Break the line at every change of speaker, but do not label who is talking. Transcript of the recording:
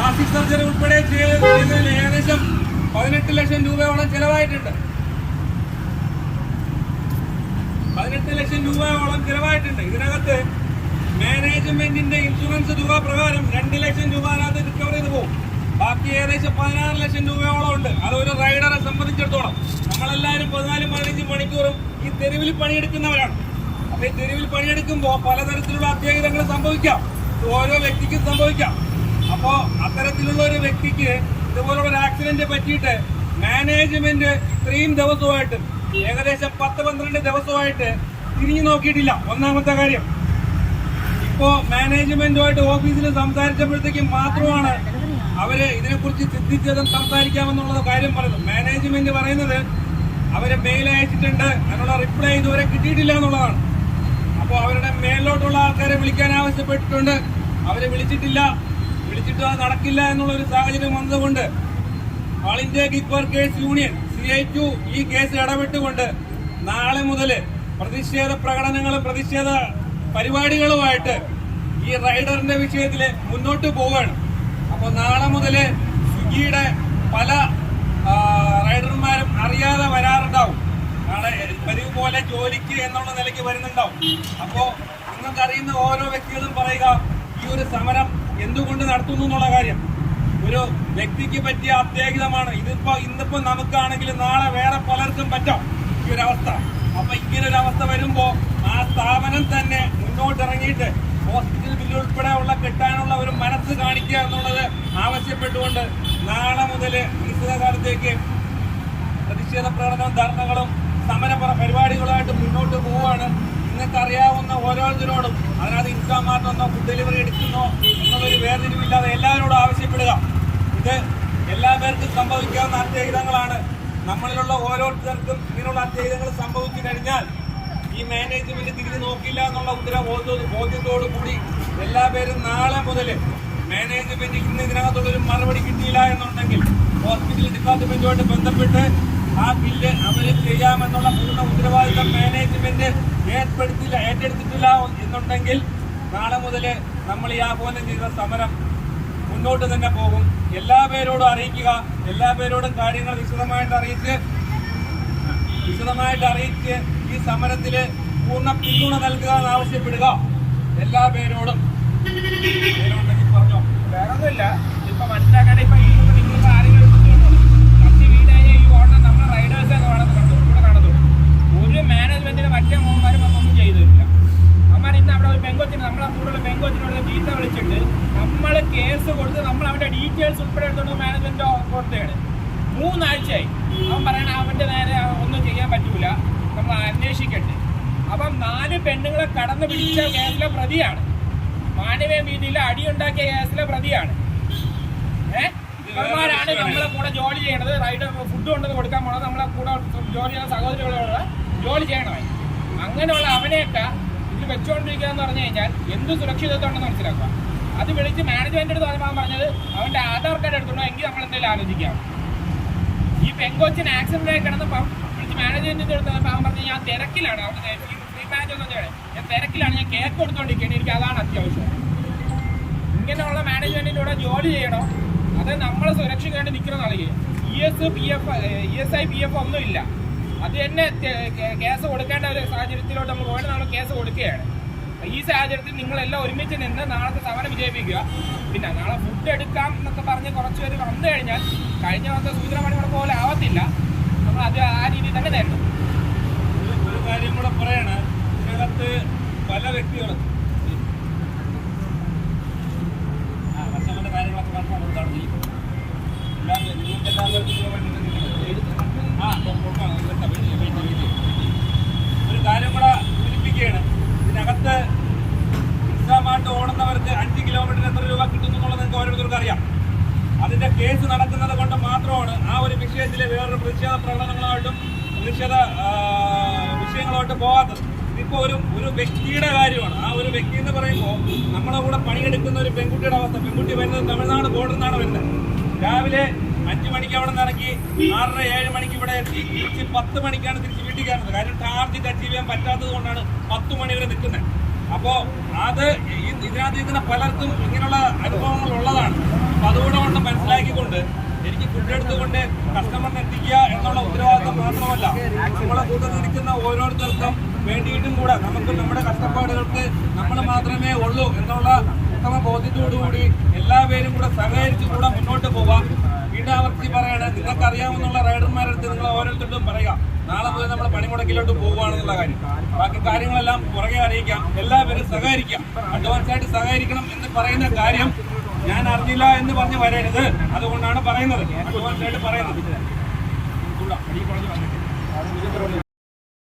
Plastic surgery ഉൾപ്പെടെ ചെയ്യുന്നതിന് ഏകദേശം പതിനെട്ട് ലക്ഷം രൂപയോളം ചെലവായിട്ടുണ്ട്. പതിനെട്ട് ലക്ഷം രൂപയോളം ചെലവായിട്ടുണ്ട്. ഇതിനകത്ത് മാനേജ്മെന്റിന്റെ ഇൻഷുറൻസ് തുക പ്രകാരം രണ്ട് ലക്ഷം രൂപ അതിനകത്ത് റിക്കവർ ചെയ്ത് പോകും. ബാക്കി ഏകദേശം പതിനാറ് ലക്ഷം രൂപയോളം ഉണ്ട്. അത് ഒരു റൈഡറെ സംബന്ധിച്ചിടത്തോളം. നമ്മളെല്ലാവരും പതിനാലും പതിനഞ്ചും മണിക്കൂറും ഈ തെരുവിൽ പണിയെടുക്കുന്നവരാണ്. അപ്പൊ ഈ തെരുവിൽ പണിയെടുക്കുമ്പോൾ പലതരത്തിലുള്ള അത്യാഹിതങ്ങൾ സംഭവിക്കാം. ഓരോ വ്യക്തിക്കും സംഭവിക്കാം. അപ്പോ അത്തരത്തിലുള്ള ഒരു വ്യക്തിക്ക് ഇതുപോലുള്ള ഒരു ആക്സിഡന്റ് പറ്റിയിട്ട് മാനേജ്മെന്റ് ഇത്രയും ദിവസമായിട്ട് ഏകദേശം പത്ത് പന്ത്രണ്ട് ദിവസമായിട്ട് തിരിഞ്ഞു നോക്കിയിട്ടില്ല. ഒന്നാമത്തെ കാര്യം. ഇപ്പോ മാനേജ്മെന്റുമായിട്ട് ഓഫീസിൽ സംസാരിച്ചപ്പോഴത്തേക്കും മാത്രമാണ് അവർ ഇതിനെക്കുറിച്ച് ചിന്തിച്ചതും സംസാരിക്കാമെന്നുള്ള കാര്യം പറയുന്നത്. മാനേജ്മെന്റ് പറയുന്നത് അവരെ മെയിൽ അയച്ചിട്ടുണ്ട് അതിനുള്ള റിപ്ലൈ ഇതുവരെ കിട്ടിയിട്ടില്ല എന്നുള്ളതാണ്. അപ്പോൾ അവരുടെ മേലോട്ടുള്ള ആൾക്കാരെ വിളിക്കാൻ ആവശ്യപ്പെട്ടിട്ടുണ്ട്. അവരെ വിളിച്ചിട്ടില്ല. വിളിച്ചിട്ട് അത് നടക്കില്ല എന്നുള്ള ഒരു സാഹചര്യം വന്നതുകൊണ്ട് all India gig workers union C I TU ഈ കേസ് ഇടപെട്ടുകൊണ്ട് നാളെ മുതൽ പ്രതിഷേധ പ്രകടനങ്ങളും പ്രതിഷേധ പരിപാടികളുമായിട്ട് ഈ റൈഡറിന്റെ വിഷയത്തിൽ മുന്നോട്ട് പോവുകയാണ്. അപ്പോൾ നാളെ മുതൽ സ്വിഗ്ഗിയുടെ പല റൈഡർമാരും അറിയാതെ വരാറുണ്ടാവും. നാളെ പതിവ് പോലെ ജോലിക്ക് എന്നുള്ള നിലയ്ക്ക് വരുന്നുണ്ടാവും. അപ്പോൾ നിങ്ങൾക്കറിയുന്ന ഓരോ വ്യക്തികളും പറയുക ഈ ഒരു സമരം എന്തുകൊണ്ട് നടത്തുന്നു എന്നുള്ള കാര്യം. ഒരു വ്യക്തിക്ക് പറ്റിയ അത്യാഹിതമാണ്. ഇതിപ്പോ ഇന്നിപ്പോ നമുക്കാണെങ്കിലും നാളെ വേറെ പലർക്കും പറ്റാം ഈ ഒരു അവസ്ഥ. അപ്പൊ ഇങ്ങനെ ഒരു അവസ്ഥ വരുമ്പോ ആ സ്ഥാപനം തന്നെ മുന്നോട്ടിറങ്ങിയിട്ട് ഹോസ്പിറ്റൽ ബില്ല് ഉൾപ്പെടെ ഉള്ള കിട്ടാനുള്ള ഒരു മനസ്സ് കാണിക്കുക എന്നുള്ളത് ആവശ്യപ്പെട്ടുകൊണ്ട് നാളെ മുതൽ നിശ്ചിതകാലത്തേക്ക് പ്രതിഷേധ പ്രകടനവും ധർണകളും സമര പ്ര- പരിപാടികളുമായിട്ട് മുന്നോട്ട് പോവുകയാണ് നിങ്ങൾക്ക് അറിയാവുന്ന ഓരോരുത്തരോടും അതിനകത്ത് ഇൻസ്റ്റാമാർട്ടെന്നോ ഫുഡ് ഡെലിവറി എടുക്കുന്നോ എന്നുള്ളൊരു വേർതിരിവില്ലാതെ എല്ലാവരോടും ആവശ്യപ്പെടുക. ഇത് എല്ലാ പേർക്കും സംഭവിക്കാവുന്ന അത്യഹിതങ്ങളാണ്. നമ്മളിലുള്ള ഓരോരുത്തർക്കും ഇങ്ങനെയുള്ള അത്യഹിതങ്ങൾ സംഭവിച്ചു കഴിഞ്ഞാൽ ഈ മാനേജ്മെന്റ് തിരിഞ്ഞു നോക്കില്ല എന്നുള്ള ഉത്തരബോധ ബോധ്യത്തോടു കൂടി എല്ലാ പേരും നാളെ മുതൽ മാനേജ്മെന്റ് ഇന്ന് ഇതിനകത്തുള്ളൊരു മറുപടി കിട്ടിയില്ല എന്നുണ്ടെങ്കിൽ ഹോസ്പിറ്റൽ ഡിപ്പാർട്ട്മെന്റുമായിട്ട് ബന്ധപ്പെട്ട് ആ ബില്ല് അവർ ചെയ്യാമെന്നുള്ള പൂർണ ഉത്തരവാദിത്തം മാനേജ്മെന്റ് ഏർപ്പെടുത്തില്ല ഏറ്റെടുത്തിട്ടില്ല എന്നുണ്ടെങ്കിൽ നാളെ മുതൽ നമ്മൾ ഈ ആഹ്വാനം ചെയ്ത സമരം മുന്നോട്ട് തന്നെ പോകും. എല്ലാ പേരോടും അറിയിക്കുക എല്ലാ പേരോടും കാര്യങ്ങൾ വിശദമായിട്ട് അറിയിച്ച് വിശദമായിട്ട് അറിയിച്ച് ഈ സമരത്തിൽ പൂർണ പിന്തുണ നൽകുക എന്ന് ആവശ്യപ്പെടുക. എല്ലാ പേരോടും. പേരുണ്ടെങ്കിൽ പറഞ്ഞോ.
വേറൊന്നുമില്ല. ഇപ്പൊ മനസ്സിലാക്കാൻ ഇപ്പൊ ഈ ഇപ്പൊ നിങ്ങളിപ്പോ ആരെങ്കിലും എടുത്തിട്ടുണ്ടോ? കത്തി വീണായ ഈ ഓട്ടം നമ്മളെ റൈഡേഴ്സെ കാണുന്നു കണ്ടു ഇവിടെ കാണുന്നു ഒരു മാനേജ്മെന്റിന് മറ്റേ മോന്മാരും ഒന്നും ചെയ്തിട്ടില്ല അമ്മ ഇന്ന് അവിടെ ഒരു പെങ്കൊച്ചിന് നമ്മളെ കൂടുതൽ പെങ്കൊച്ചിനോട് ചീത്ത വിളിച്ചിട്ട് നമ്മൾ കേസ് കൊടുത്ത് നമ്മൾ അവന്റെ ഡീറ്റെയിൽസ് ഉൾപ്പെടെ എടുത്തോണ്ട് മാനേജ്മെന്റ് കൊടുത്തതാണ് മൂന്നാഴ്ചയായി. അവൻ പറയണ അവന്റെ നേരെ ഒന്നും ചെയ്യാൻ പറ്റൂല. നമ്മൾ അന്വേഷിക്കട്ടെ. അപ്പം നാല് പെണ്ണുങ്ങളെ കടന്നു പിടിച്ച കേസിലെ പ്രതിയാണ്. മാനവീയ അടി അടിയുണ്ടാക്കിയ കേസിലെ പ്രതിയാണ്. ഏഹ് ഇവന്മാരാണ് നമ്മളെ കൂടെ ജോലി ചെയ്യണത്. റൈഡർ ഫുഡ് കൊണ്ടത് കൊടുക്കാൻ പോണത് നമ്മളെ കൂടെ ജോലി ചെയ്യുന്ന സഹോദരികളോട് ജോലി ചെയ്യണമായി അങ്ങനെയുള്ള അവനെയൊക്കെ ഇത് വെച്ചുകൊണ്ടിരിക്കുക എന്ന് പറഞ്ഞു കഴിഞ്ഞാൽ എന്ത് സുരക്ഷിതത്വം ഉണ്ടെന്ന് മനസ്സിലാക്കുക. അത് വിളിച്ച് മാനേജ്മെന്റ് അടുത്ത് പറയുമ്പോൾ പറഞ്ഞത് അവന്റെ ആധാർ കാർഡ് എടുത്തോ എങ്കിൽ നമ്മൾ എന്തെങ്കിലും ആലോചിക്കാം. ഈ പെങ്കോച്ചിന് ആക്സിഡന്റ് ആയി കിടന്നപ്പം വിളിച്ച് മാനേജ്മെന്റിന്റെ അവൻ പറഞ്ഞു ഞാൻ തിരക്കിലാണ്. അവിടെ ഞാൻ തിരക്കിലാണ് ഞാൻ കേക്ക് കൊടുത്തോണ്ടിരിക്കുകയാണ് എനിക്ക് അതാണ് അത്യാവശ്യം. ഇങ്ങനെയുള്ള മാനേജ്മെന്റിന്റെ കൂടെ ജോലി ചെയ്യണോ. അത് നമ്മളെ സുരക്ഷയ്ക്ക് വേണ്ടി നിൽക്കണം നൽകി E S P F E S I P F ഒന്നും ഇല്ല. അത് തന്നെ കേസ് കൊടുക്കേണ്ട ഒരു സാഹചര്യത്തിലോട്ട് നമ്മൾ പോയിട്ട് നമ്മൾ കേസ് കൊടുക്കുകയാണ്. ഈ സാഹചര്യത്തിൽ നിങ്ങളെല്ലാം ഒരുമിച്ച് നിന്ന് നാളത്തെ സമരം വിജയിപ്പിക്കുക. പിന്നെ നാളെ ഫുഡ് എടുക്കാം എന്നൊക്കെ പറഞ്ഞ് കുറച്ച് പേര് വന്നു കഴിഞ്ഞാൽ കഴിഞ്ഞ വന്ന സൂചന പണികളെ പോലെ ആവത്തില്ല. നമ്മൾ അത് ആ രീതിയിൽ തന്നെ തരണം
ഒരു- ഒരു കാര്യം കൂടെ പറയാണ് ഇതിനകത്ത് പല വ്യക്തികളും ആ കസ്റ്റമറിന്റെ കാര്യങ്ങളൊക്കെ കൺഫേം കൊടുത്താണ് ചെയ്യുന്നത് എല്ലാം നിങ്ങൾക്ക് എല്ലാവർക്കും ഇതിനു വേണ്ടി നിൽക്കുന്നുണ്ട്. ആ കൊടുക്കാം വെയിറ്റ് വെയിറ്റ് വെയിറ്റ് ഒരു കാര്യം കൂടെ സൂചിപ്പിക്കുകയാണ് ഇതിനകത്ത് ഇൻസ്റ്റാമാർട്ട് ഓടുന്നവർക്ക് അഞ്ച് കിലോമീറ്റർ എത്ര രൂപ കിട്ടുന്നു എന്നുള്ളത് നിങ്ങൾക്ക് ഓരോരുത്തർക്കും അറിയാം അതിന്റെ കേസ് നടക്കുന്നത് കൊണ്ട് മാത്രമാണ് ആ വിഷയത്തിൽ വേറൊരു പ്രതിഷേധ പ്രകടനങ്ങളായിട്ടും പ്രതിഷേധ വിഷയങ്ങളായിട്ടും പോകാത്തത് ഇതിപ്പോ ഒരു ഒരു വ്യക്തിയുടെ കാര്യമാണ്. ആ ഒരു വ്യക്തി എന്ന് പറയുമ്പോൾ നമ്മുടെ കൂടെ പണിയെടുക്കുന്ന ഒരു പെൺകുട്ടിയുടെ അവസ്ഥ. പെൺകുട്ടി വരുന്നത് തമിഴ്നാട് ബോർഡറിൽ നിന്നാണ് വരുന്നത്. രാവിലെ അഞ്ചു മണിക്ക് അവിടെ നിന്ന് ഇറങ്ങി ആറര ഏഴ് മണിക്ക് ഇവിടെ എത്തി തിരിച്ച് പത്ത് മണിക്കാണ് തിരിച്ച് വീട്ടിൽ കയറുന്നത്. കാര്യം ടാർജറ്റ് അച്ചീവ് ചെയ്യാൻ പറ്റാത്തത് കൊണ്ടാണ് പത്ത് മണി വരെ നിൽക്കുന്നത്. അപ്പോ അത് ഇതിനകത്ത് ഇതിനെ പലർക്കും ഇങ്ങനെയുള്ള അനുഭവങ്ങൾ ഉള്ളതാണ്. അപ്പൊ അതുകൂടെ വണ്ടിക്ക് ഫുഡ് എടുത്തുകൊണ്ട് കസ്റ്റമറിന് എത്തിക്കുക എന്നുള്ള ഉത്തരവാദിത്വം മാത്രമല്ല. നമ്മളെ കൂട്ടത്തിൽ നിൽക്കുന്ന ഓരോരുത്തർക്കും വേണ്ടിയിട്ടും കൂടെ നമുക്ക് നമ്മുടെ കഷ്ടപ്പാടുകൾക്ക് നമ്മൾ മാത്രമേ ഉള്ളൂ എന്നുള്ള ഉത്തമ ബോധ്യത്തോടുകൂടി എല്ലാവരും കൂടെ സഹകരിച്ച് കൂടെ മുന്നോട്ട് പോവാം വീണ്ടും പറയാണ് നിങ്ങൾക്ക് അറിയാവുന്ന റൈഡർമാരുടെ അടുത്ത് നിങ്ങൾ ഓരോരുത്തരോടും പറയുക. നാളെ മുതൽ നമ്മൾ പണിമുടക്കിലോട്ട് പോവുകയാണെന്നുള്ള കാര്യം. ബാക്കി കാര്യങ്ങളെല്ലാം പുറകെ അറിയിക്കാം. എല്ലാവരും സഹകരിക്കാം. അഡ്വാൻസ് ആയിട്ട് സഹകരിക്കണം എന്ന് പറയുന്ന കാര്യം ഞാൻ അറിഞ്ഞില്ല എന്ന് പറഞ്ഞ് വരരുത്. അതുകൊണ്ടാണ് പറയുന്നത്. പറയുന്നത്.